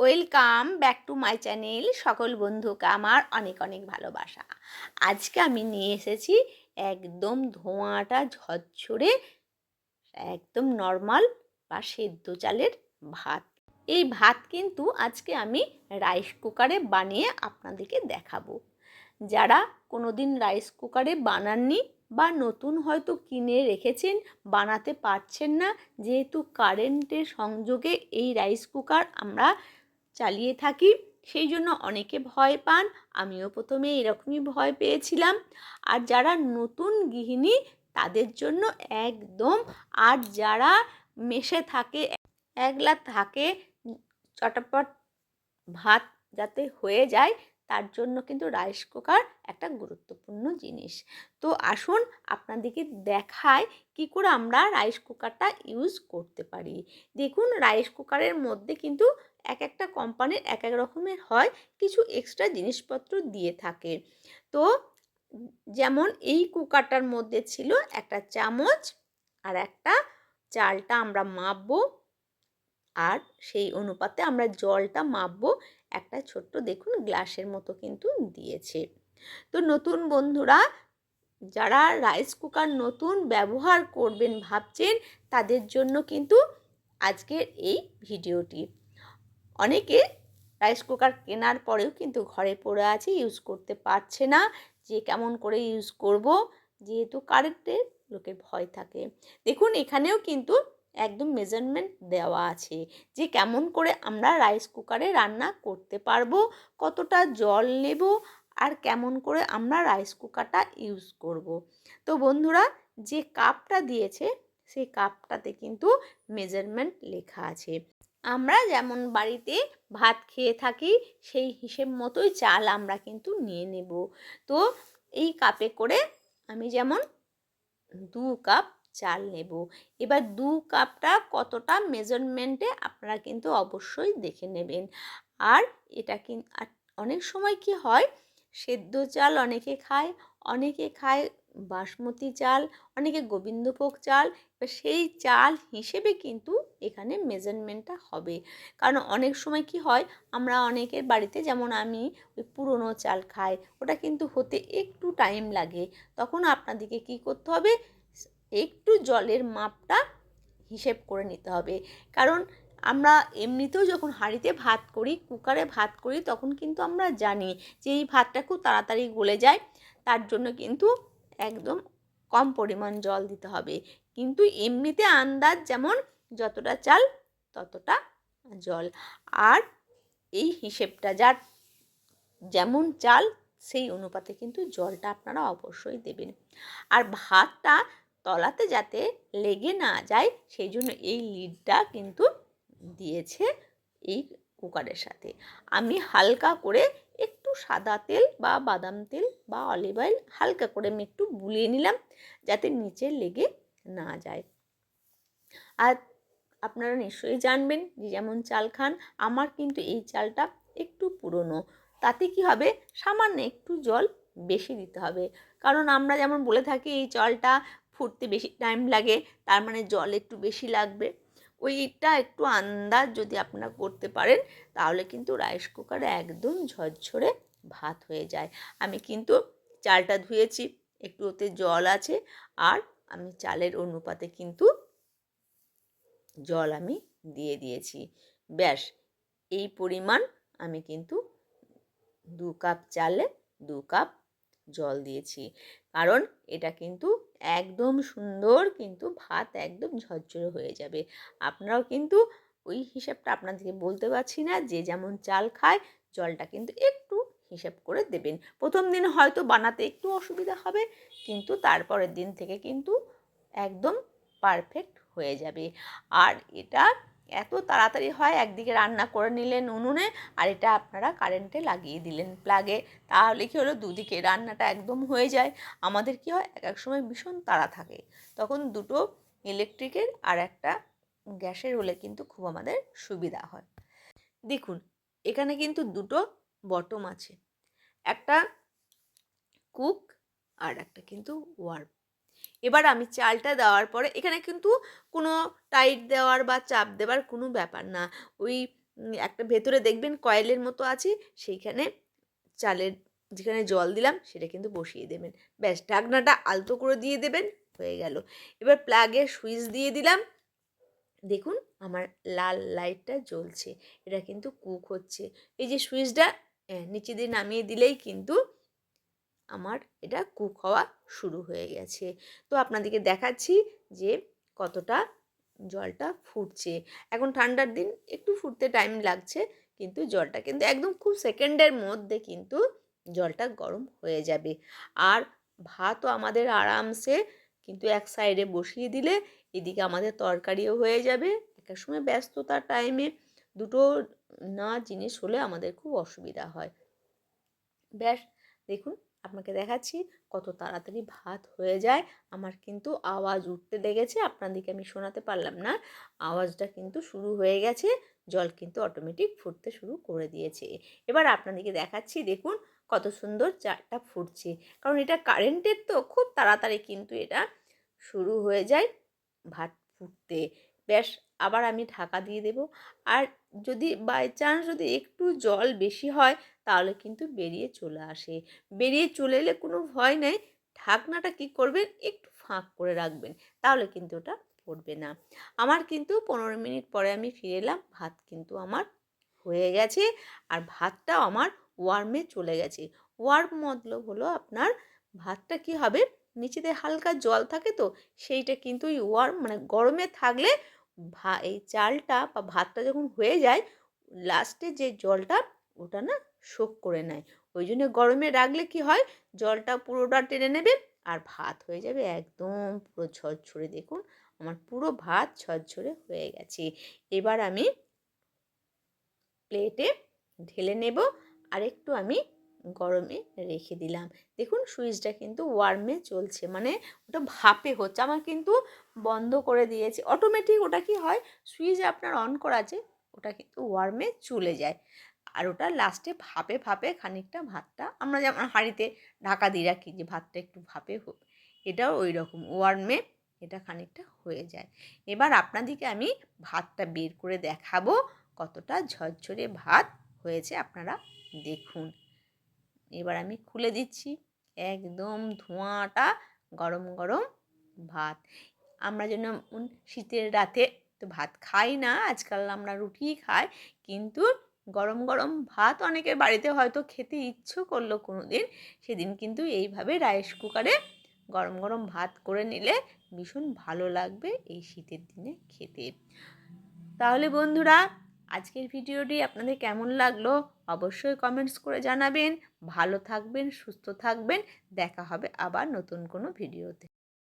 Welcome back to my channel সকল বন্ধুকে আমার অনেক অনেক ভালোবাসা। আজকে আমি নিয়ে এসেছি একদম ধোঁয়াটা ঝরঝরে, একদম নর্মাল বা সেদ্ধ চালের ভাত। এই ভাত কিন্তু আজকে আমি রাইস কুকারে বানিয়ে আপনাদেরকে দেখাবো। যারা কোনো দিন রাইস কুকারে বানাননি বা নতুন হয়তো কিনে রেখেছেন, বানাতে পারছেন না, যেহেতু কারেন্টের সংযোগে এই রাইস কুকার আমরা চালিয়ে থাকি। সেই জন্য অনেকে ভয় পান। আমিও প্রথমে এরকমই ভয় পেয়েছিলাম। আর যারা নতুন গৃহিণী, তাদের জন্য একদম, আর যারা মেশে থাকে, একলা থাকে, চটাপট ভাত যাতে হয়ে যায়, তার জন্য কিন্তু রাইস কুকার একটা গুরুত্বপূর্ণ জিনিস। তো আসুন আপনাদেরকে দেখায় কি করে আমরা রাইস কুকারটা ইউজ করতে পারি। দেখুন, রাইস কুকারের মধ্যে কিন্তু এক একটা কোম্পানির এক এক রকমের হয়, কিছু এক্সট্রা জিনিসপত্র দিয়ে থাকে। তো যেমন এই কুকারটার মধ্যে ছিল একটা চামচ আর একটা চালটা আমরা মাপবো আর সেই অনুপাতে আমরা জলটা মাপবো। একটা ছোট্ট দেখুন গ্লাসের মতো কিন্তু দিয়েছে। তো নতুন বন্ধুরা, যারা রাইস কুকার নতুন ব্যবহার করবেন ভাবছেন, তাদের জন্য কিন্তু আজকের এই ভিডিওটি অনেকে রাইস কুকার কেনার পরেও কিন্তু ঘরে পড়ে আছে ইউজ করতে পারছে না। যে কেমন করে ইউজ করব, যেহেতু কারেন্টের লোকের ভয় থাকে। দেখুন, এখানেও কিন্তু একদম মেজারমেন্ট দেওয়া আছে যে কেমন করে আমরা রাইস কুকারে রান্না করতে পারব, কতটা জল নেব আর কেমন করে আমরা রাইস কুকারটা ইউজ করব। তো বন্ধুরা, যে কাপটা দিয়েছে, সেই কাপটাতে কিন্তু মেজারমেন্ট লেখা আছে। আমরা যেমন বাড়িতে ভাত খেয়ে থাকি, সেই হিসেব মতোই চাল আমরা কিন্তু নিয়ে নেব। তো এই কাপে করে আমি যেমন দু কাপ চাল নেব। এবার দু কাপটা কতটা মেজারমেন্টে আপনারা কিন্তু অবশ্যই দেখে নেবেন। আর এটা কিন্তু অনেক সময় কি হয়, সেদ্ধ চাল অনেকে খায় অনেকে খায় বাসমতি চাল, অনেকে গোবিন্দভোগ চাল সেই চাল হিসেবে কিন্তু এখানে মেজারমেন্টটা হবে। কারণ অনেক সময় কি হয়, আমরা অনেকের বাড়িতে যেমন আমি ওই পুরনো চাল খাই, ওটা কিন্তু হতে একটু টাইম লাগে। তখন আপনাদেরকে কি করতে হবে, একটু জলের মাপটা হিসেব করে নিতে হবে। কারণ আমরা এমনিতেও যখন হাঁড়িতে ভাত করি, কুকারে ভাত করি, তখন কিন্তু আমরা জানি যে এই ভাতটা খুব তাড়াতাড়ি গলে যায়, তার জন্য কিন্তু একদম কম পরিমাণ জল দিতে হবে। কিন্তু এমনিতে আন্দাজ যেমন যতটা চাল, ততটা জল। আর এই হিসেবটা, যার যেমন চাল, সেই অনুপাতে কিন্তু জলটা আপনারা অবশ্যই দেবেন। আর ভাতটা তলাতে যাতে লেগে না যায়, সেই জন্য এই লিডটা কিন্তু দিয়েছে এই কুকারের সাথে। আমি হালকা করে একটু সাদা তেল বা বাদাম তেল বা অলিভ অয়েল হালকা করে আমি একটু বুলিয়ে নিলাম যাতে নিচে লেগে না যায়। আর আপনারা নিশ্চয়ই জানবেন যে যেমন চাল খান, আমার কিন্তু এই চালটা একটু পুরনো। তাতে কি হবে? সামান্য একটু জল বেশি দিতে হবে। কারণ আমরা যেমন বলে থাকি, এই চালটা ফুটতে বেশি টাইম লাগে, তার মানে জল একটু বেশি লাগবে। ওইটা একটু আন্দাজ যদি আপনারা করতে পারেন, তাহলে কিন্তু রাইস কুকারে একদম ঝরঝরে ভাত হয়ে যায়। আমি কিন্তু চালটা ধুয়েছি, একটু ওতে জল আছে আর আমি চালের অনুপাতে কিন্তু জল আমি দিয়ে দিয়েছি। ব্যাস, এই পরিমাণ আমি কিন্তু দু কাপ চালে দু কাপ জল দিয়েছি। কারণ এটা কিন্তু একদম সুন্দর কিন্তু ভাত একদম ঝরঝরে হয়ে যাবে। আপনারাও কিন্তু ওই হিসাবটা আপনাদেরকে বলতে পারছি না যে যেমন চাল খায়, জলটা কিন্তু একটু হিসেব করে দেবেন। প্রথম দিন হয়তো বানাতে একটু অসুবিধা হবে, কিন্তু তারপরের দিন থেকে কিন্তু একদম পারফেক্ট হয়ে যাবে। আর এটা এত তাড়াতাড়ি হয়, একদিকে রান্না করে নিলেন উনুনে, আর এটা আপনারা কারেন্টে লাগিয়ে দিলেন প্লাগে তাহলে কি হলো? দুদিকে রান্নাটা একদম হয়ে যায়। আমাদের কি হয়? এক এক সময় ভীষণ তাড়া থাকে। তখন দুটো ইলেকট্রিকের আর একটা গ্যাসের হলে কিন্তু খুব আমাদের সুবিধা হয়। দেখুন, এখানে কিন্তু দুটো বটম আছে। একটা কুক আর একটা কিন্তু ওয়ার্ম এবার আমি চালটা দেওয়ার পরে, এখানে কিন্তু কোনো টাইট দেওয়ার বা চাপ দেওয়ার কোনো ব্যাপার না। ওই একটা ভেতরে দেখবেন কয়েলের মতো আছে, সেইখানে চালের যেখানে জল দিলাম, সেটা কিন্তু বসিয়ে দেবেন। ব্যাস, ঢাকনাটা আলতো করে দিয়ে দেবেন, হয়ে গেল। এবার প্লাগের সুইচ দিয়ে দিলাম। দেখুন, আমার লাল লাইটটা জ্বলছে। এটা কিন্তু কুক হচ্ছে। এই যে সুইচটা নিচে দিয়ে নামিয়ে দিলেই কিন্তু আমার এটা কুক হওয়া শুরু হয়ে গেছে। তো আপনাদেরকে দেখাচ্ছি যে কতটা জলটা ফুটছে। এখন ঠান্ডার দিন একটু ফুটতে টাইম লাগছে, কিন্তু জলটা কিন্তু একদম খুব সেকেন্ডের মধ্যে কিন্তু জলটা গরম হয়ে যাবে। আর ভাতও আমাদের আরামসে কিন্তু এক সাইডে বসিয়ে দিলে, এদিকে আমাদের তরকারিও হয়ে যাবে। একটা সময় ব্যস্ততার টাইমে দুটো না জিনিস হলে আমাদের খুব অসুবিধা হয়। ব্যাস, দেখুন, আপনাকে দেখাচ্ছি কত তাড়াতাড়ি ভাত হয়ে যায়। আমার কিন্তু আওয়াজ উঠতে লেগেছে আপনাদেরকে আমি শোনাতে পারলাম না। আওয়াজটা কিন্তু শুরু হয়ে গেছে, জল কিন্তু অটোমেটিক ফুটতে শুরু করে দিয়েছে। এবার আপনাদেরকে দেখাচ্ছি, দেখুন কত সুন্দর চাটা ফুটছে। কারণ এটা কারেন্টের তো খুব তাড়াতাড়ি কিন্তু এটা শুরু হয়ে যায় ভাত ফুটতে। ব্যাস, আবার আমি ঢাকা দিয়ে দেব। আর যদি বাই চান্স যদি একটু জল বেশি হয়, তাহলে কিন্তু বেরিয়ে চলে আসে। বেরিয়ে চলে এলে কোনো ভয় নেই। ঢাকনাটা কি করবেন? একটু ফাঁক করে রাখবেন। তাহলে কিন্তু ওটা পড়বে না। আমার কিন্তু পনেরো মিনিট পরে আমি ফিরে এলাম। ভাত কিন্তু আমার হয়ে গেছে। আর ভাতটাও আমার ওয়ার্মে চলে গেছে। ওয়ার্ম মতলব হলো আপনার ভাতটা কি হবে? নিচেতে হালকা জল থাকে তো, সেইটা কিন্তু ওই ওয়ার্ম মানে গরমে থাকলে ভা, এই চালটা বা ভাতটা যখন হয়ে যায় লাস্টে যে জলটা, ওটা না শোক করে নেয়। ওই জন্য গরমে রাখলে কি হয়? জলটা পুরোটা টেনে নেবে আর ভাত হয়ে যাবে একদম পুরো ঝরঝরে। দেখুন, আমার পুরো ভাত ঝরঝরে হয়ে গেছে। এবার আমি প্লেটে ঢেলে নেব। আর একটু আমি গরমে রেখে দিলাম। দেখুন সুইচটা কিন্তু ওয়ার্মে চলছে মানে ওটা ভাপে হচ্ছে, আমার কিন্তু বন্ধ করে দিয়েছে। অটোমেটিক ওটা কি হয়? সুইচ আপনার অন করা আছে, ওটা কিন্তু ওয়ার্মে চলে যায়। আর ওটা লাস্টে ভাপে ভাপে খানিকটা ভাতটা, আমরা যেমন হাঁড়িতে ঢাকা দিয়ে রাখি যে ভাতটা একটু ভাপে হোক, এটাও ওই রকম ওয়ার্মে এটা খানিকটা হয়ে যায়। এবার আপনাদেরকে আমি ভাতটা বের করে দেখাবো, কতটা ঝরঝরে ভাত হয়েছে আপনারা দেখুন। এবার আমি খুলে দিচ্ছি। একদম ধোঁয়াটা গরম গরম ভাত। আমরা যেন শীতের রাতে তো ভাত খাই না, আজকাল আমরা রুটিই খাই, কিন্তু গরম গরম ভাত অনেকের বাড়িতে হয়তো খেতে ইচ্ছো করল কোনো দিন সেদিন কিন্তু এইভাবে রাইস কুকারে গরম গরম ভাত করে নিলে ভীষণ ভালো লাগবে এই শীতের দিনে খেতে। তাহলে বন্ধুরা আজকের ভিডিওটি আপনাদের কেমন লাগল অবশ্যই কমেন্টস করে জানাবেন। ভালো থাকবেন, সুস্থ থাকবেন। দেখা হবে আবার নতুন কোনো ভিডিওতে।